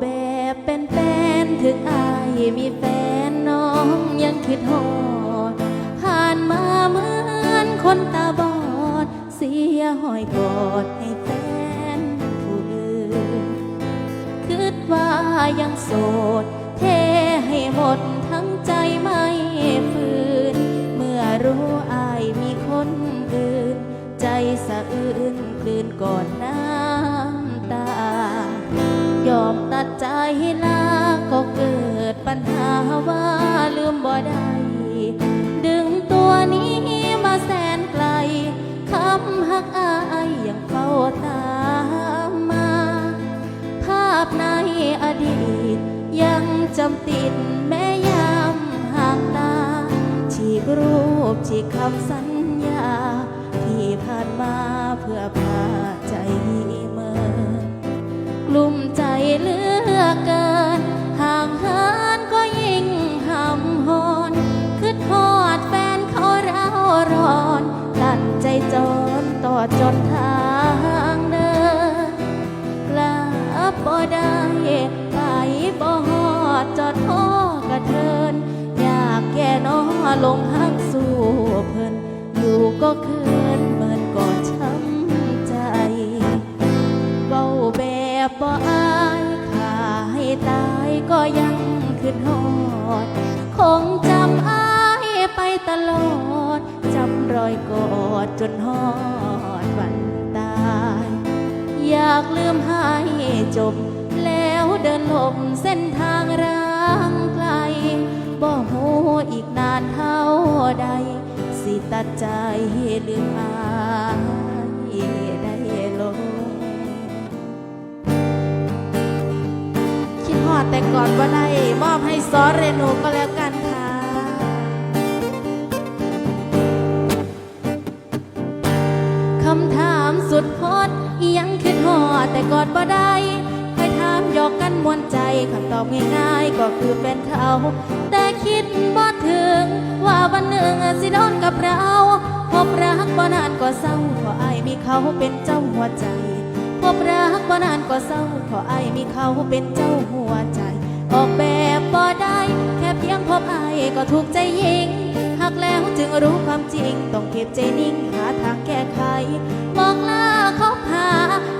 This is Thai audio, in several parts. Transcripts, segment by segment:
แบบเป็นแฟนถึงอายมีแฟนน้องยังคิดหอด ผ่านมาเหมือนคนตาบอด เสียหอยกอดให้แฟนผู้อื่นคิดว่ายังโสด เทให้หมดทั้งใจไม่ฝืน เมื่อรู้อายมีคนอื่น ใจสะอื้นคลื่นก่อนหน้ำ ดใจลาก็เกิดปัญหาว่าลืมบ่ได้ ดึงตัวนี้มาแสนไกลคำหักอายยังเฝ้าตามมา ภาพในอดีต ยังจำติดแม้ยามห่างตา ฉีกรูปฉีกคำสัญญา ที่ผ่านมาเพื่อพาใจเมื่อกลุ่มใจ เลือเกินห่างเหินก็ยิ่งหำหอนคืดทอดแฟนเขาเราร้อนตัดใจจนต่อจนทางเดินกลับบ่ได้ไปบ่ฮอดจอดพ่อกระเทิน อยากแก่น้อลงหักสู่เพิ่นอยู่ก็เคิน ขึ้นหอด คงจำอายไปตลอด จำรอยกอดจนหอดวันตาย อยากลืมให้จบ แล้วเดินหลบเส้นทางร่างไกล บ่หูอีกนานเท่าใด สิตัดใจลืมอาย แต่ก่อนว่าได้มอบให้ซอเรนูก็แล้วกันค่ะคำถามสุดฮอตยังคิดฮอดแต่กอดบ่ได้เคยถามหยอกกันมวนใจคำตอบง่ายๆ ก็คือเป็นเขา แต่คิดบ่ถึง ว่าวันหนึ่งสิโดนกับเราพบรักบ่นานก็เศร้าเพราะอายมีเขาเป็นเจ้าหัวใจ พบรักบ่นานก็เศร้าเพราะอายมีเขาเป็นเจ้าหัวใจ ออกแบบบ่ได้ แค่เพียงพบอายก็ถูกใจยิงหักแล้วจึงรู้ความจริง ต้องเก็บใจนิ่งหาทางแก้ไข มองลาคบหา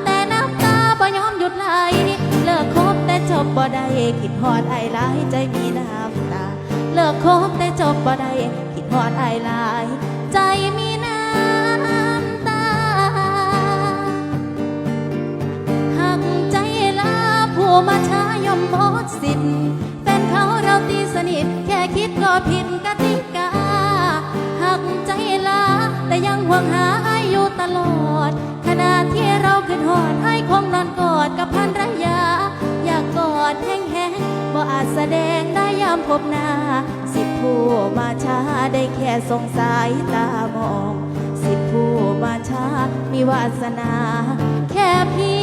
แต่น้ำตาบ่ยอมหยุดไหลเลิกคบแต่จบบ่ได้คิดฮอดไอายหลายใจมีน้ำตา เลิกคบแต่จบบ่ได้คิดฮอดไอายหลายใจมีน้ำตาหักใจลาผู้มาชา หมดสิทธิ์แฟนเขาเราตีสนิท แค่คิดก็ผิดกติกาหักใจลา แต่ยังห่วงหาอายอยู่ตลอด ขณะที่เราขึ้นหอดไอ้คงนอนกอดกับพันรยา อยากกอดแห้งๆบ่อาจแสดงได้ยามพบหน้า สิบผู้มาช้าได้แค่สงสายตามอง สิบผู้มาช้ามีวาสนา แค่พี่